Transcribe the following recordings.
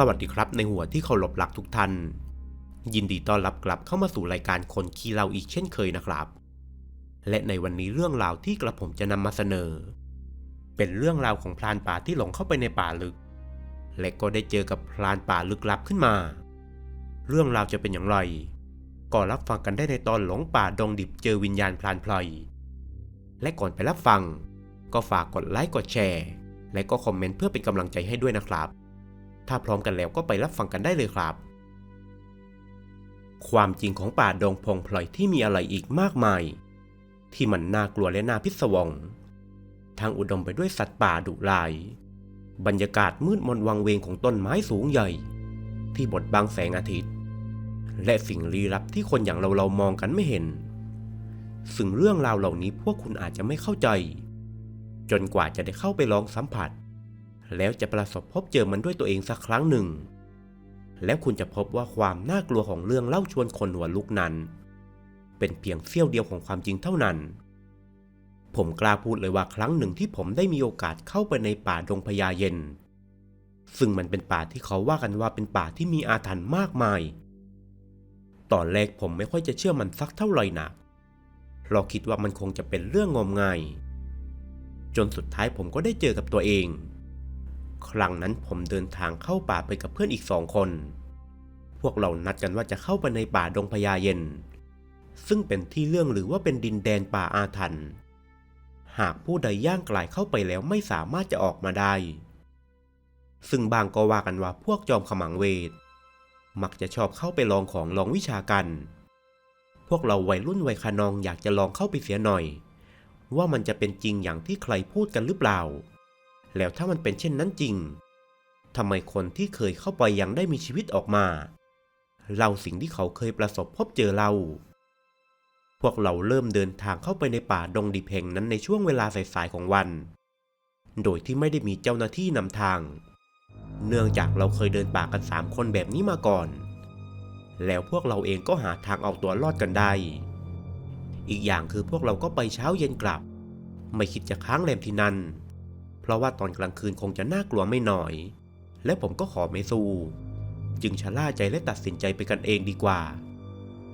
สวัสดีครับในหัวที่เคารพรักทุกท่าน ยินดีต้อนรับกลับเข้ามาสู่รายการคนขี้เราอีกเช่นเคยนะครับ และในวันนี้เรื่องราวที่กระผมจะนำมาเสนอ เป็นเรื่องราวของพรานป่าที่หลงเข้าไปในป่าลึก และก็ได้เจอกับพรานป่าลึกลับขึ้นมา เรื่องราวจะเป็นอย่างไรก็รับฟังกันได้ในตอนหลงป่าดงดิบเจอวิญญาณพรานพลอย และก่อนไปรับฟัง ก็ฝากกดไลค์กดแชร์ และก็คอมเมนต์เพื่อเป็นกำลังใจให้ด้วยนะครับ ถ้าพร้อมกันแล้วก็ไปรับฟังกันได้เลยครับ ความจริงของป่าดงพงพลอยที่มีอะไรอีกมากมาย ที่มันน่ากลัวและน่าพิศวงทั้งอุดมไปด้วยสัตว์ป่าดุร้าย บรรยากาศมืดมนวังเวงของต้นไม้สูงใหญ่ ที่บดบังแสงอาทิตย์ และสิ่งลี้ลับที่คนอย่างเราเรามองกันไม่เห็น ซึ่งเรื่องราวเหล่านี้พวกคุณอาจจะไม่เข้าใจ จนกว่าจะได้เข้าไปลองสัมผัส แล้วจะประสบพบเจอมันด้วยตัวเองสักครั้งหนึ่ง แล้วคุณจะพบว่าความน่ากลัวของเรื่องเล่าชวนคนหัวลุกนั้น เป็นเพียงเสี้ยวเดียวของความจริงเท่านั้น ผมกล้าพูดเลยว่าครั้งหนึ่งที่ผมได้มีโอกาสเข้าไปในป่าดงพญาเย็น ซึ่งมันเป็นป่าที่เขาว่ากันว่าเป็นป่าที่มีอาถรรพ์มากมาย ตอนแรกผมไม่ค่อยจะเชื่อมันสักเท่าไหร่นักเราคิดว่ามันคงจะเป็นเรื่องงมงายจนสุดท้ายผมก็ได้เจอกับตัวเอง ครั้งนั้นผมเดินทางเข้าป่าไปกับเพื่อนอีกสองคน พวกเรานัดกันว่าจะเข้าไปในป่าดงพญาเย็น ซึ่งเป็นที่เรื่องหรือว่าเป็นดินแดนป่าอาถรรพ์ หากผู้ใดย่างกลายเข้าไปแล้วไม่สามารถจะออกมาได้ ซึ่งบางก็ว่ากันว่าพวกจอมขมังเวท มักจะชอบเข้าไปลองของลองวิชากัน พวกเราวัยรุ่นวัยขนองอยากจะลองเข้าไปเสียหน่อย ว่ามันจะเป็นจริงอย่างที่ใครพูดกันหรือเปล่า แล้วถ้ามันเป็นเช่นนั้นจริงทำไมคนที่เคยเข้าไปยังได้มีชีวิตออกมาเล่าสิ่งที่เขาเคยประสบพบเจอเรา พวกเราเริ่มเดินทางเข้าไปในป่าดงดิบแห่งนั้นในช่วงเวลาสายๆของวัน โดยที่ไม่ได้มีเจ้าหน้าที่นำทาง เนื่องจากเราเคยเดินป่ากันสามคนแบบนี้มาก่อน แล้วพวกเราเองก็หาทางเอาตัวรอดกันได้ อีกอย่างคือพวกเราก็ไปเช้าเย็นกลับ ไม่คิดจะค้างแรมที่นั่น ราะว่าตอนกลางคืนคงจะน่ากลัวไม่น้อย และผมก็ขอไม่สู้ จึงชะล่าใจและตัดสินใจไปกันเองดีกว่า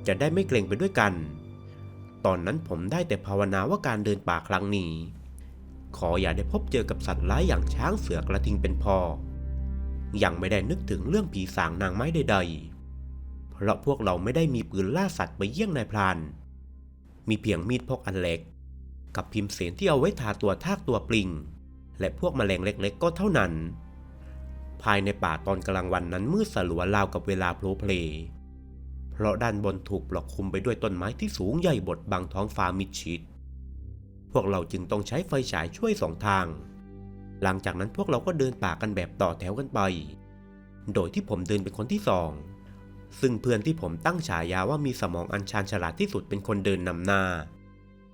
จะได้ไม่เกรงไปด้วยกัน ตอนนั้นผมได้แต่ภาวนาว่าการเดินป่าครั้งนี้ ขออย่าได้พบเจอกับสัตว์ร้ายอย่างช้างเสือกระทิงเป็นพอ ยังไม่ได้นึกถึงเรื่องผีสางนางไม้ใดๆ เพราะพวกเราไม่ได้มีปืนล่าสัตว์ไปเยี่ยงนายพราน มีเพียงมีดพกอันเล็ก กับพิมพ์เสนที่เอาไว้ทาตัวทากตัวปลิง และพวกแมลงเล็กๆ ก็เท่านั้น ภายในป่าตอนกลางวันนั้นมืดสลัวราวกับเวลาโพลเพล เพราะด้านบนถูกปลอกคลุมไปด้วยต้นไม้ที่สูงใหญ่บดบังท้องฟ้ามิดชิด พวกเราจึงต้องใช้ไฟฉายช่วยสองทาง หลังจากนั้นพวกเราก็เดินป่ากันแบบต่อแถวกันไป โดยที่ผมเดินเป็นคนที่สองซึ่งเพื่อนที่ผมตั้งฉายาว่ามีสมองอันชาญฉลาดที่สุดเป็นคนเดินนำหน้า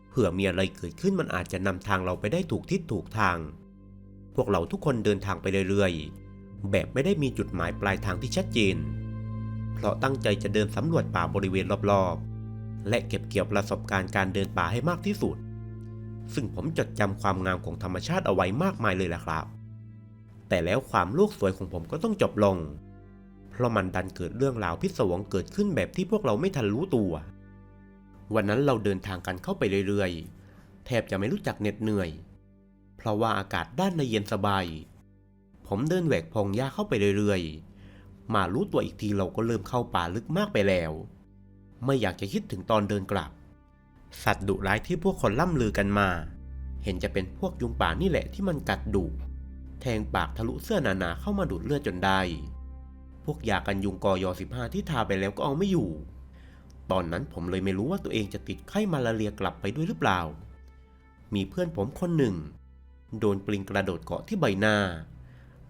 เผื่อมีอะไรเกิดขึ้นมันอาจจะนำทางเราไปได้ถูกทิศถูกทาง พวกเราทุกคนเดินทางไปเรื่อยๆ แบบไม่ได้มีจุดหมายปลายทางที่ชัดเจน เพราะตั้งใจจะเดินสำรวจป่าบริเวณรอบๆ และเก็บเกี่ยวประสบการณ์การเดินป่าให้มากที่สุด ซึ่งผมจดจำความงามของธรรมชาติเอาไว้มากมายเลยแหละครับ แต่แล้วความโลกสวยของผมก็ต้องจบลง เพราะมันดันเกิดเรื่องราวพิศวงเกิดขึ้นแบบที่พวกเราไม่ทันรู้ตัว วันนั้นเราเดินทางกันเข้าไปเรื่อยๆ แทบจะไม่รู้จักเหน็ดเหนื่อย เพราะว่าอากาศด้านในเย็นสบาย ผมเดินแหวกพงหญ้าเข้าไปเรื่อยๆ มารู้ตัวอีกทีเราก็เริ่มเข้าป่าลึกมากไปแล้ว ไม่อยากจะคิดถึงตอนเดินกลับ สัตว์ดุร้ายที่พวกคนล่ำลือกันมา เห็นจะเป็นพวกยุงป่านี่แหละที่มันกัดดุ แทงปากทะลุเสื้อหนาๆเข้ามาดูดเลือดจนได้ พวกยากันยุงกอยอ15ที่ทาไปแล้วก็เอาไม่อยู่ ตอนนั้นผมเลยไม่รู้ว่าตัวเองจะติดไข้มาลาเรียกลับไปด้วยหรือเปล่ามีเพื่อนผมคนหนึ่ง โดนปลิงกระโดดเกาะที่ใบหน้า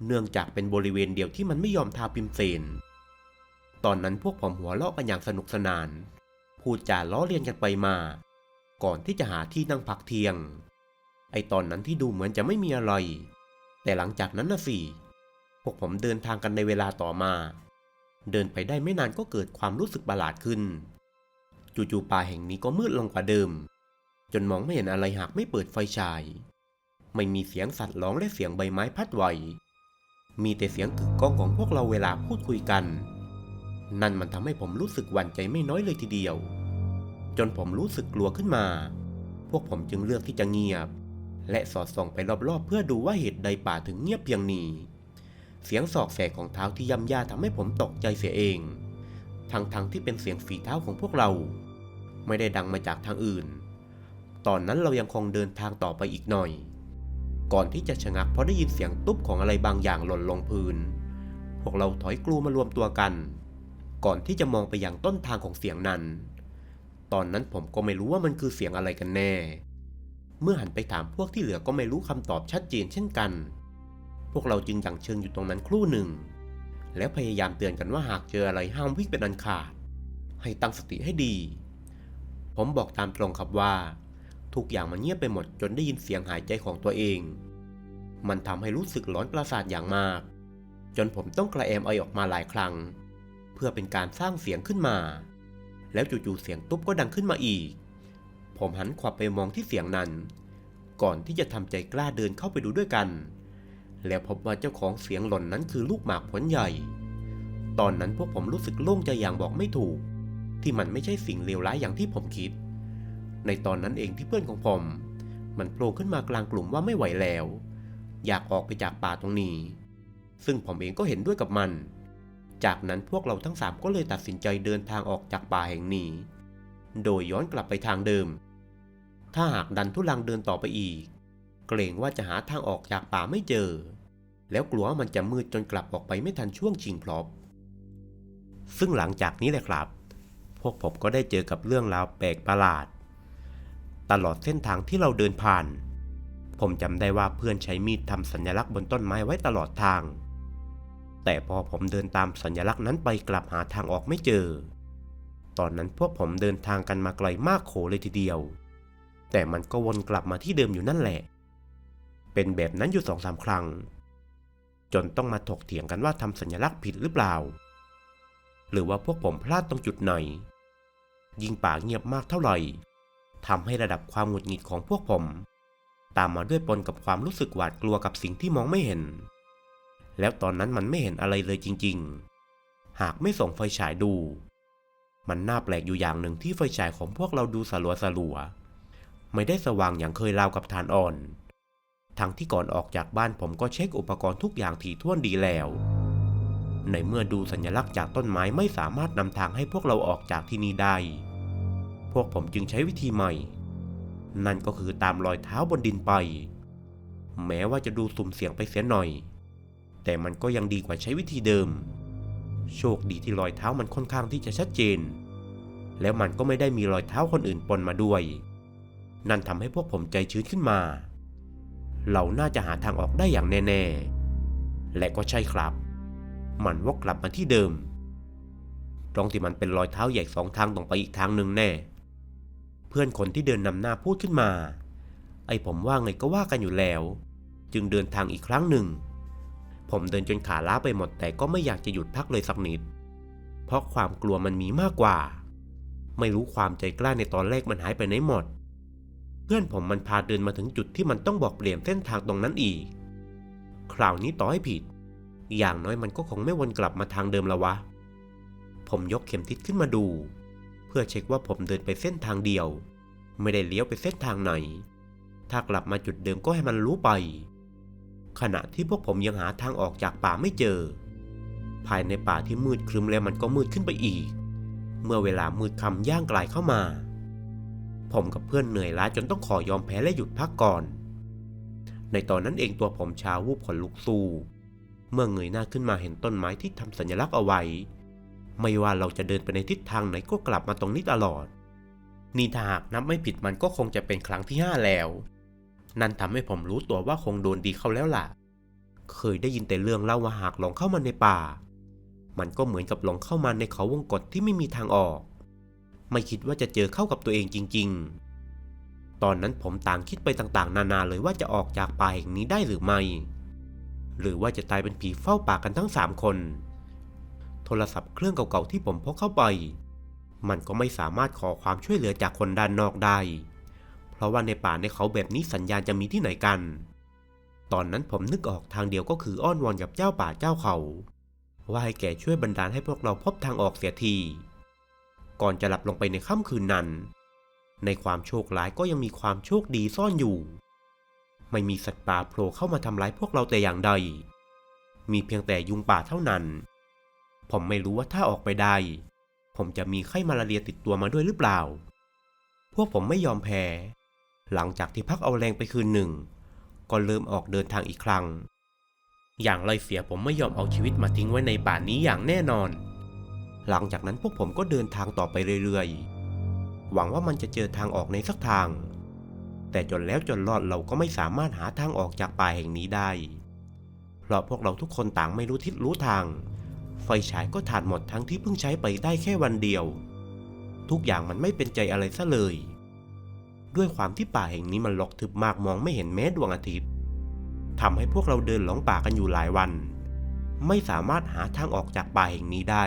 เนื่องจากเป็นบริเวณเดียวที่มันไม่ยอมทาพิมเซน ตอนนั้นพวกผมหัวเราะกันอย่างสนุกสนาน พูดจาล้อเลียนกันไปมา ก่อนที่จะหาที่นั่งพักเที่ยง ไอตอนนั้นที่ดูเหมือนจะไม่มีอะไร แต่หลังจากนั้นนะสิ พวกผมเดินทางกันในเวลาต่อมา เดินไปได้ไม่นานก็เกิดความรู้สึกประหลาดขึ้น จู่ๆป่าแห่งนี้ก็มืดลงกว่าเดิม จนมองไม่เห็นอะไรหากไม่เปิดไฟฉาย ไม่มีเสียงสัตว์ร้องและเสียงใบไม้พัดไหว มีแต่เสียงกึกก้องของพวกเราเวลาพูดคุยกัน นั่นมันทำให้ผมรู้สึกหวั่นใจไม่น้อยเลยทีเดียว จนผมรู้สึกกลัวขึ้นมา พวกผมจึงเลือกที่จะเงียบ และสอดส่องไปรอบๆ เพื่อดูว่าเหตุใดป่าถึงเงียบเพียงนี้ เสียงสอกแสกของเท้าที่ย่ำย่าทำให้ผมตกใจเสียเอง ทั้งๆทที่เป็นเสียงฝีเท้าของพวกเรา ไม่ได้ดังมาจากทางอื่น ตอนนั้นเรายังคงเดินทางต่อไปอีกหน่อย ก่อนที่จะชะงักเพราะได้ยินเสียงตุ๊บของอะไรบางอย่างหล่นลงพื้น พวกเราถอยกลูมารวมตัวกัน ก่อนที่จะมองไปยังต้นทางของเสียงนั้น ตอนนั้นผมก็ไม่รู้ว่ามันคือเสียงอะไรกันแน่ เมื่อหันไปถามพวกที่เหลือก็ไม่รู้คำตอบชัดเจนเช่นกัน พวกเราจึงยังเชิงอยู่ตรงนั้นครู่หนึ่ง แล้วพยายามเตือนกันว่าหากเจออะไรห้ามวิ่งเป็นอันขาด ให้ตั้งสติให้ดี ผมบอกตามตรงครับว่า ทุกอย่างมันเงียบไปหมดจนได้ยินเสียงหายใจของตัวเอง มันทำให้รู้สึกร้อนประสาทอย่างมาก จนผมต้องกระแอมไอออกมาหลายครั้ง เพื่อเป็นการสร้างเสียงขึ้นมา แล้วจู่ๆเสียงตุ๊บก็ดังขึ้นมาอีก ผมหันขวับไปมองที่เสียงนั้น ก่อนที่จะทำใจกล้าเดินเข้าไปดูด้วยกัน แล้วพบว่าเจ้าของเสียงหล่นนั้นคือลูกหมากผลใหญ่ ตอนนั้นพวกผมรู้สึกโล่งใจอย่างบอกไม่ถูก ที่มันไม่ใช่สิ่งเลวร้ายอย่างที่ผมคิด ในตอนนั้นเองที่เพื่อนของผม มันโผล่ขึ้นมากลางกลุ่มว่าไม่ไหวแล้ว อยากออกไปจากป่าตรงนี้ ซึ่งผมเองก็เห็นด้วยกับมัน จากนั้นพวกเราทั้งสามก็เลยตัดสินใจเดินทางออกจากป่าแห่งนี้ โดยย้อนกลับไปทางเดิม ถ้าหากดันทุลังเดินต่อไปอีก เกรงว่าจะหาทางออกจากป่าไม่เจอ แล้วกลัวว่ามันจะมืดจนกลับออกไปไม่ทันช่วงชิงพลอบซึ่งหลังจากนี้แหละครับ พวกผมก็ได้เจอกับเรื่องราวแปลกประหลาด ตลอดเส้นทางที่เราเดินผ่าน ผมจำได้ว่าเพื่อนใช้มีดทำสัญลักษณ์บนต้นไม้ไว้ตลอดทาง แต่พอผมเดินตามสัญลักษณ์นั้นไปกลับหาทางออกไม่เจอ ตอนนั้นพวกผมเดินทางกันมาไกลมากโขเลยทีเดียว แต่มันก็วนกลับมาที่เดิมอยู่นั่นแหละ เป็นแบบนั้นอยู่สองสามครั้ง จนต้องมาถกเถียงกันว่าทำสัญลักษณ์ผิดหรือเปล่า หรือว่าพวกผมพลาดตรงจุดไหน ยิ่งป่าเงียบมากเท่าไหร่ ทำให้ระดับความหงุดหงิดของพวกผม ตามมาด้วยปนกับความรู้สึกหวาดกลัวกับสิ่งที่มองไม่เห็น แล้วตอนนั้นมันไม่เห็นอะไรเลยจริงๆ หากไม่ส่งไฟฉายดู มันน่าแปลกอยู่อย่างหนึ่งที่ไฟฉายของพวกเราดูสลัวสลัวไม่ได้สว่างอย่างเคยราวกับฐานอ่อน ทั้งที่ก่อนออกจากบ้านผมก็เช็คอุปกรณ์ทุกอย่างถี่ถ้วนดีแล้ว ในเมื่อดูสัญลักษณ์จากต้นไม้ไม่สามารถนำทางให้พวกเราออกจากที่นี่ได้ พวกผมจึงใช้วิธีใหม่ นั่นก็คือตามรอยเท้าบนดินไป แม้ว่าจะดูสุ่มเสี่ยงไปเสียหน่อย แต่มันก็ยังดีกว่าใช้วิธีเดิม โชคดีที่รอยเท้ามันค่อนข้างที่จะชัดเจน แล้วมันก็ไม่ได้มีรอยเท้าคนอื่นปนมาด้วย นั่นทำให้พวกผมใจชื้นขึ้นมา เราน่าจะหาทางออกได้อย่างแน่ๆ และก็ใช่ครับ มันวกกลับมาที่เดิมตรงที่มันเป็นรอยเท้าใหญ่สองทางตรงไปอีกทางหนึ่งแน่ เพื่อนคนที่เดินนำหน้าพูดขึ้นมา ไอ้ผมว่าไงก็ว่ากันอยู่แล้ว จึงเดินทางอีกครั้งหนึ่ง ผมเดินจนขาล้าไปหมดแต่ก็ไม่อยากจะหยุดพักเลยสักนิด เพราะความกลัวมันมีมากกว่า ไม่รู้ความใจกล้าในตอนแรกมันหายไปไหนหมด เพื่อนผมมันพาเดินมาถึงจุดที่มันต้องบอกเปลี่ยนเส้นทางตรงนั้นอีก คราวนี้ต่อให้ผิด อย่างน้อยมันก็คงไม่วนกลับมาทางเดิมแล้ววะ ผมยกเข็มทิศขึ้นมาดู เพื่อเช็คว่าผมเดินไปเส้นทางเดียว ไม่ได้เลี้ยวไปเส้นทางไหน ถ้ากลับมาจุดเดิมก็ให้มันรู้ไป ขณะที่พวกผมยังหาทางออกจากป่าไม่เจอ ภายในป่าที่มืดครึ้มแล้วมันก็มืดขึ้นไปอีก เมื่อเวลามืดคำย่างกลายเข้ามา ผมกับเพื่อนเหนื่อยล้าจนต้องขอยอมแพ้และหยุดพักก่อน ในตอนนั้นเองตัวผมชาวูบขนลุกสู้เมื่อเงยหน้าขึ้นมาเห็นต้นไม้ที่ทำสัญลักษณ์เอาไว้ ไม่ว่าเราจะเดินไปในทิศทางไหนก็กลับมาตรงนี้ตลอด นี่ถ้าหากนับไม่ผิดมันก็คงจะเป็นครั้งที่ห้าแล้ว นั่นทำให้ผมรู้ตัวว่าคงโดนดีเข้าแล้วล่ะ เคยได้ยินแต่เรื่องเล่าว่าหากหลงเข้ามาในป่า มันก็เหมือนกับหลงเข้ามาในเขาวงกฏที่ไม่มีทางออก ไม่คิดว่าจะเจอเข้ากับตัวเองจริง ๆ ตอนนั้นผมต่างคิดไปต่างๆ นานาเลยว่าจะออกจากป่าแห่งนี้ได้หรือไม่ หรือว่าจะตายเป็นผีเฝ้าป่ากันทั้งสามคน ทรศัพท์เครื่องเก่าๆที่ผมพกเข้าไป มันก็ไม่สามารถขอความช่วยเหลือจากคนด้านนอกได้ เพราะว่าในป่าในเขาแบบนี้สัญญาณจะมีที่ไหนกัน ตอนนั้นผมนึกออกทางเดียวก็คืออ้อนวอนกับเจ้าป่าเจ้าเขา ว่าให้แกช่วยบันดาลให้พวกเราพบทางออกเสียที ก่อนจะหลับลงไปในค่ำคืนนั้น ในความโชคร้ายก็ยังมีความโชคดีซ่อนอยู่ ไม่มีสัตว์ป่าโผล่เข้ามาทำร้ายพวกเราแต่อย่างใดมีเพียงแต่ยุงป่าเท่านั้น ผมไม่รู้ว่าถ้าออกไปได้ ผมจะมีไข้มาลาเรียติดตัวมาด้วยหรือเปล่า พวกผมไม่ยอมแพ้ หลังจากที่พักเอาแรงไปคืนหนึ่ง ก็เริ่มออกเดินทางอีกครั้ง อย่างไรเสียผมไม่ยอมเอาชีวิตมาทิ้งไว้ในป่านี้อย่างแน่นอน หลังจากนั้นพวกผมก็เดินทางต่อไปเรื่อยๆ หวังว่ามันจะเจอทางออกในสักทาง แต่จนแล้วจนรอดเราก็ไม่สามารถหาทางออกจากป่าแห่งนี้ได้ เพราะพวกเราทุกคนต่างไม่รู้ทิศรู้ทาง ไฟฉายก็ถ่านหมดทั้งที่เพิ่งใช้ไปได้แค่วันเดียว ทุกอย่างมันไม่เป็นใจอะไรซะเลย ด้วยความที่ป่าแห่งนี้มันรกทึบมากมองไม่เห็นแม้ดวงอาทิตย์ทำให้พวกเราเดินหลงป่ากันอยู่หลายวัน ไม่สามารถหาทางออกจากป่าแห่งนี้ได้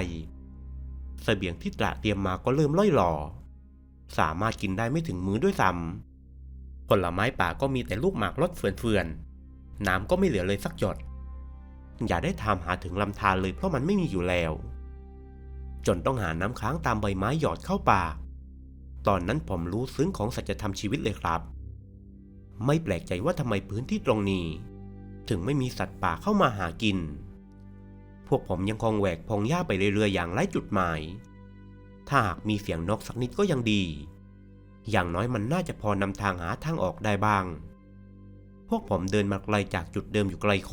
เสบียงที่ตระเตรียมมาก็เริ่มล่อยหล่อสามารถกินได้ไม่ถึงมื้อด้วยซ้ำผลไม้ป่าก็มีแต่ลูกหมากรสเฟื่อนๆน้ำก็ไม่เหลือเลยสักหยด อย่าได้ทำหาถึงลำธารเลยเพราะมันไม่มีอยู่แล้ว จนต้องหาน้ำค้างตามใบไม้หยอดเข้าปาก ตอนนั้นผมรู้ซึ้งของสัจธรรมชีวิตเลยครับ ไม่แปลกใจว่าทำไมพื้นที่ตรงนี้ ถึงไม่มีสัตว์ป่าเข้ามาหากิน พวกผมยังคงแหวกพงหญ้าไปเรื่อยๆอย่างไร้จุดหมาย ถ้าหากมีเสียงนกสักนิดก็ยังดี อย่างน้อยมันน่าจะพอนำทางหาทางออกได้บ้าง พวกผมเดินมาไกลจากจุดเดิมอยู่ไกลโค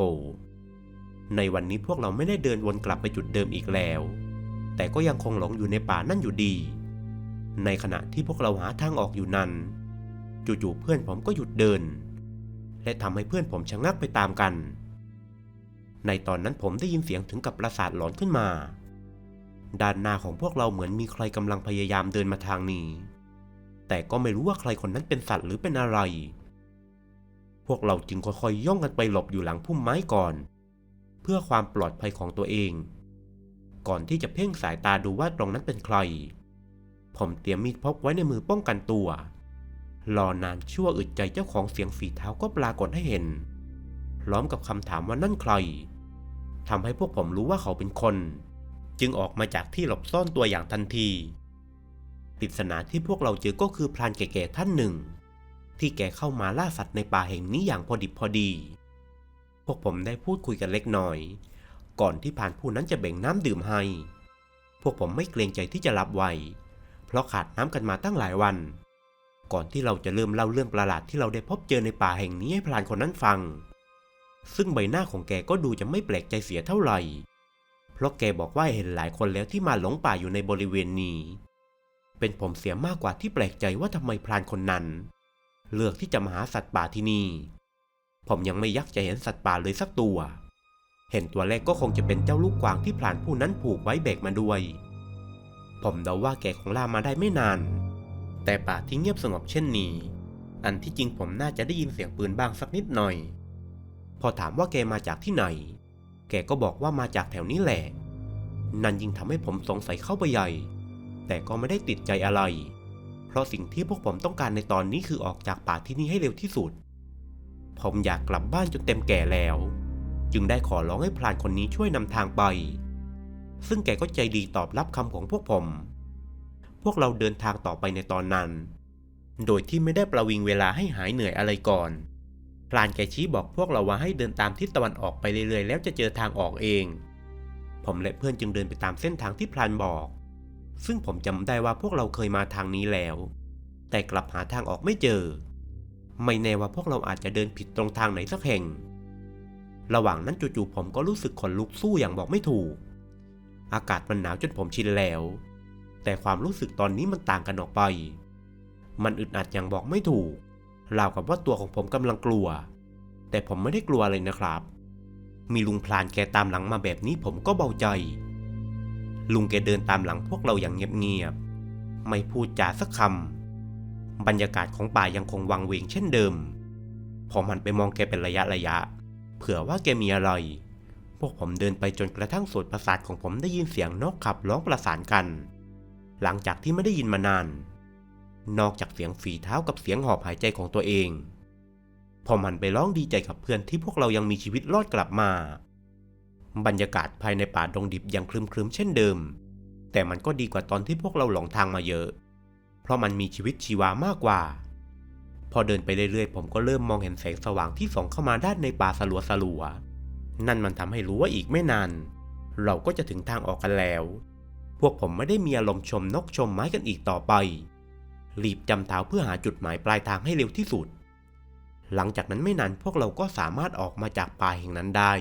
ในวันนี้พวกเราไม่ได้เดินวนกลับไปจุดเดิมอีกแล้ว แต่ก็ยังคงหลงอยู่ในป่านั่นอยู่ดี ในขณะที่พวกเราหาทางออกอยู่นั้นจู่ๆเพื่อนผมก็หยุดเดิน และทำให้เพื่อนผมชะงักไปตามกัน ในตอนนั้นผมได้ยินเสียงถึงกับประสาทหลอนขึ้นมา ด้านหน้าของพวกเราเหมือนมีใครกำลังพยายามเดินมาทางนี้ แต่ก็ไม่รู้ว่าใครคนนั้นเป็นสัตว์หรือเป็นอะไร พวกเราจึงค่อยๆย่องกันไปหลบอยู่หลังพุ่มไม้ก่อน พื่อความปลอดภัยของตัวเอง ก่อนที่จะเพ่งสายตาดูว่าตรงนั้นเป็นใคร ผมเตรียมมีดพกไว้ในมือป้องกันตัว รอนานชั่วอึดใจเจ้าของเสียงฝีเท้าก็ปรากฏให้เห็น พร้อมกับคำถามว่านั่นใครทำให้พวกผมรู้ว่าเขาเป็นคน จึงออกมาจากที่หลบซ่อนตัวอย่างทันทีปริศนาที่พวกเราเจอก็คือพรานแก่ๆท่านหนึ่ง ที่แกเข้ามาล่าสัตว์ในป่าแห่งนี้อย่างพอดิบพอดี วกผมได้พูดคุยกันเล็กน้อย ก่อนที่พรานผู้นั้นจะแบ่งน้ำดื่มให้ พวกผมไม่เกรงใจที่จะรับไว้เพราะขาดน้ำกันมาตั้งหลายวัน ก่อนที่เราจะเริ่มเล่าเรื่องประหลาดที่เราได้พบเจอในป่าแห่งนี้ให้พรานคนนั้นฟัง ซึ่งใบหน้าของแกก็ดูจะไม่แปลกใจเสียเท่าไหร่ เพราะแกบอกว่าเห็นหลายคนแล้วที่มาหลงป่าอยู่ในบริเวณนี้ เป็นผมเสียมากกว่าที่แปลกใจว่าทำไมพรานคนนั้น เลือกที่จะมาหาสัตว์ป่าที่นี่ ผมยังไม่ยักจะเห็นสัตว์ป่าเลยสักตัว เห็นตัวแรกก็คงจะเป็นเจ้าลูกกวางที่พรานผู้นั้นผูกไว้แบกมาด้วย ผมเดาว่าแกคงล่ามาได้ไม่นาน แต่ป่าที่เงียบสงบเช่นนี้ อันที่จริงผมน่าจะได้ยินเสียงปืนบ้างสักนิดหน่อย พอถามว่าแกมาจากที่ไหน แกก็บอกว่ามาจากแถวนี้แหละ นั่นยิ่งทำให้ผมสงสัยเข้าไปใหญ่ แต่ก็ไม่ได้ติดใจอะไร เพราะสิ่งที่พวกผมต้องการในตอนนี้คือออกจากป่าที่นี่ให้เร็วที่สุด ผมอยากกลับบ้านจนเต็มแก่แล้ว จึงได้ขอร้องให้พรานคนนี้ช่วยนำทางไป ซึ่งแกก็ใจดีตอบรับคำของพวกผม พวกเราเดินทางต่อไปในตอนนั้น โดยที่ไม่ได้ประวิงเวลาให้หายเหนื่อยอะไรก่อนพรานแกชี้บอกพวกเราว่าให้เดินตามทิศตะวันออกไปเรื่อยๆ แล้วจะเจอทางออกเอง ผมและเพื่อนจึงเดินไปตามเส้นทางที่พรานบอก ซึ่งผมจำได้ว่าพวกเราเคยมาทางนี้แล้ว แต่กลับหาทางออกไม่เจอ ไม่แน่ว่าพวกเราอาจจะเดินผิดตรงทางไหนสักแห่ง ระหว่างนั้นจู่ๆผมก็รู้สึกขนลุกสู้อย่างบอกไม่ถูก อากาศมันหนาวจนผมชินแล้ว แต่ความรู้สึกตอนนี้มันต่างกันออกไป มันอึดอัดอย่างบอกไม่ถูกราวกับว่าตัวของผมกำลังกลัว แต่ผมไม่ได้กลัวเลยนะครับ มีลุงพลานแกตามหลังมาแบบนี้ผมก็เบาใจ ลุงแกเดินตามหลังพวกเราอย่างเงียบๆ ไม่พูดจาสักคำ บรรยากาศของป่ายังคงวังเวงเช่นเดิมผมหันไปมองแกเป็นระยะระยะ เผื่อว่าแกมีอะไร พวกผมเดินไปจนกระทั่งโสดประสาทของผมได้ยินเสียงนกขับร้องประสานกัน หลังจากที่ไม่ได้ยินมานาน นอกจากเสียงฝีเท้ากับเสียงหอบหายใจของตัวเองผมหันไปร้องดีใจกับเพื่อนที่พวกเรายังมีชีวิตรอดกลับมา บรรยากาศภายในป่าดงดิบยังคลึมๆเช่นเดิม แต่มันก็ดีกว่าตอนที่พวกเราหลงทางมาเยอะ ราะมันมีชีวิตชีวามากกว่า พอเดินไปเรื่อยๆ ผมก็เริ่มมองเห็นแสงสว่างที่ส่องเข้ามาด้านในป่าสลัวสลัวๆนั่นมันทำให้รู้ว่าอีกไม่นาน เราก็จะถึงทางออกกันแล้ว พวกผมไม่ได้มีอารมณ์ชมนกชมไม้กันอีกต่อไป รีบจำเท้าเพื่อหาจุดหมายปลายทางให้เร็วที่สุด หลังจากนั้นไม่นานพวกเราก็สามารถออกมาจากป่าแห่งนั้นได้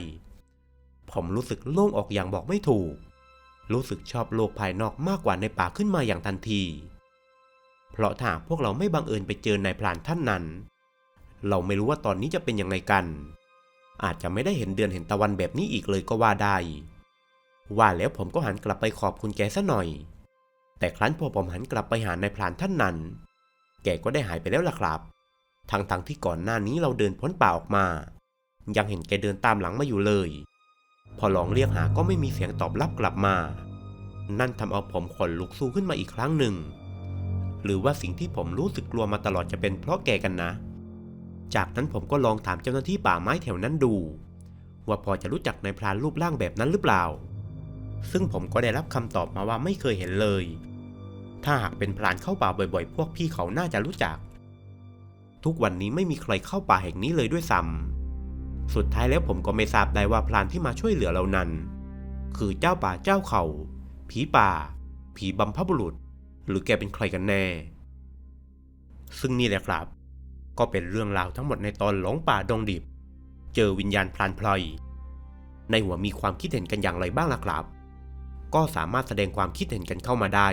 ผมรู้สึกโล่งออกอย่างบอกไม่ถูก รู้สึกชอบโลกภายนอกมากกว่าในป่าขึ้นมาอย่างทันที ราะถ้าพวกเราไม่บังเอิญไปเจอนายพรานท่านนั้น เราไม่รู้ว่าตอนนี้จะเป็นยังไงกัน อาจจะไม่ได้เห็นเดือนเห็นตะวันแบบนี้อีกเลยก็ว่าได้ ว่าแล้วผมก็หันกลับไปขอบคุณแกซะหน่อย แต่ครั้นพอผมหันกลับไปหานายพรานท่านนั้น แกก็ได้หายไปแล้วล่ะครับ ทั้งๆทที่ก่อนหน้านี้เราเดินพ้นป่าออกมา ยังเห็นแกเดินตามหลังมาอยู่เลย พอลองเรียกหาก็ไม่มีเสียงตอบรับกลับมา นั่นทำเอาผมขนลุกสู้ขึ้นมาอีกครั้งหนึ่ง หรือว่าสิ่งที่ผมรู้สึกกลัวมาตลอดจะเป็นเพราะแกกันนะ จากนั้นผมก็ลองถามเจ้าหน้าที่ป่าไม้แถวนั้นดู ว่าพอจะรู้จักนายพรานรูปร่างแบบนั้นหรือเปล่า ซึ่งผมก็ได้รับคำตอบมาว่าไม่เคยเห็นเลย ถ้าหากเป็นพรานเข้าป่าบ่อยๆ พวกพี่เขาน่าจะรู้จัก ทุกวันนี้ไม่มีใครเข้าป่าแห่งนี้เลยด้วยซ้ำสุดท้ายแล้วผมก็ไม่ทราบได้ว่าพรานที่มาช่วยเหลือเรานั้น คือเจ้าป่าเจ้าเขา ผีป่า ผีบัมพบุรุษ หรือแกเป็นใครกันแน่ ซึ่งนี่แหละครับ ก็เป็นเรื่องราวทั้งหมดในตอนหลงป่าดงดิบ เจอวิญญาณพรานพลอย ในหัวมีความคิดเห็นกันอย่างไรบ้างล่ะครับ ก็สามารถแสดงความคิดเห็นกันเข้ามาได้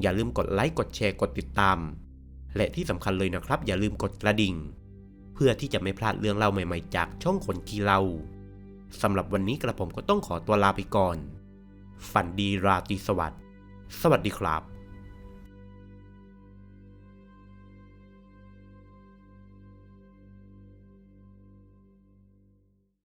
อย่าลืมกดไลค์กดแชร์กดติดตาม และที่สำคัญเลยนะครับ อย่าลืมกดกระดิ่ง เพื่อที่จะไม่พลาดเรื่องเล่าใหม่ๆ จากช่องคนขี้เล่าสำหรับวันนี้กระผมก็ต้องขอตัวลาไปก่อน ฝันดีราตรีสวัสดิ์ สวัสดีครับ